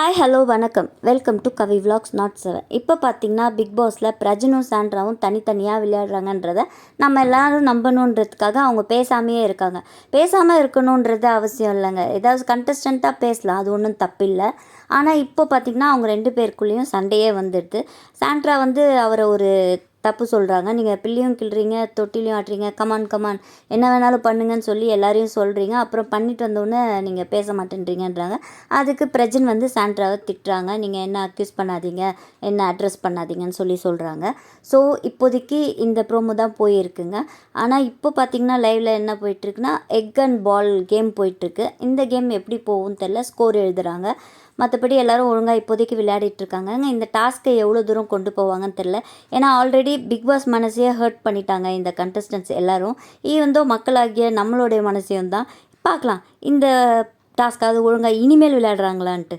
Hi hello வணக்கம். Welcome to Kavi vlogs not seven இப்போ பார்த்தீங்கன்னா பிக் பாஸில் பிரஜனும் சாண்ட்ராவும் தனித்தனியாக விளையாடுறாங்கன்றத நம்ம எல்லோரும் நம்பணுன்றதுக்காக அவங்க பேசாமையே இருக்காங்க. பேசாமல் இருக்கணுன்றது அவசியம் இல்லைங்க. ஏதாவது கண்டஸ்டண்ட்டாக பேசலாம். அது ஒன்றும் தப்பில்லை. ஆனால் இப்போ பார்த்திங்கன்னா அவங்க ரெண்டு பேருக்குள்ளேயும் சண்டையே வந்துடுது. சாண்ட்ரா வந்து அவரை ஒரு தப்பு சொல்கிறாங்க நீங்கள் பிள்ளையும் கிள்றீங்க தொட்டிலையும் ஆட்டுறீங்க. கமான் கமான் என்ன வேணாலும் பண்ணுங்கன்னு சொல்லி எல்லாரையும் சொல்கிறீங்க அப்புறம் பண்ணிட்டு வந்தோடனே நீங்கள் பேச மாட்டேன்றீங்கன்றாங்க. அதுக்கு பிரஜன் வந்து சாண்ட்ராவை திட்டுறாங்க. நீங்கள் என்ன அக்யூஸ் பண்ணாதீங்க என்ன அட்ரஸ் பண்ணாதீங்கன்னு சொல்லி சொல்கிறாங்க ஸோ இப்போதைக்கு இந்த ப்ரோமோ தான் போயிருக்குங்க. ஆனால் இப்போ பார்த்தீங்கன்னா லைவில் என்ன போயிட்டுருக்குன்னா எக் அண்ட் பால் கேம் போயிட்டுருக்கு இந்த கேம் எப்படி போகும்னு தெரில ஸ்கோர் எழுதுகிறாங்க மற்றபடி எல்லாரும் ஒழுங்காக இப்போதைக்கு விளையாடிட்டு இருக்காங்க இந்த டாஸ்க்கை எவ்வளோ தூரம் கொண்டு போவாங்கன்னு தெரில ஏன்னா ஆல்ரெடி பிக் பாஸ் மனசையே ஹர்ட் பண்ணிட்டாங்க இந்த கண்டஸ்டன்ஸ் எல்லாரும். ஈவந்தோ மக்களாகிய நம்மளுடைய மனசையும் தான். பார்க்கலாம். இந்த டாஸ்க்காவது ஒழுங்காக இனிமேல் விளையாடுறாங்களான்ட்டு.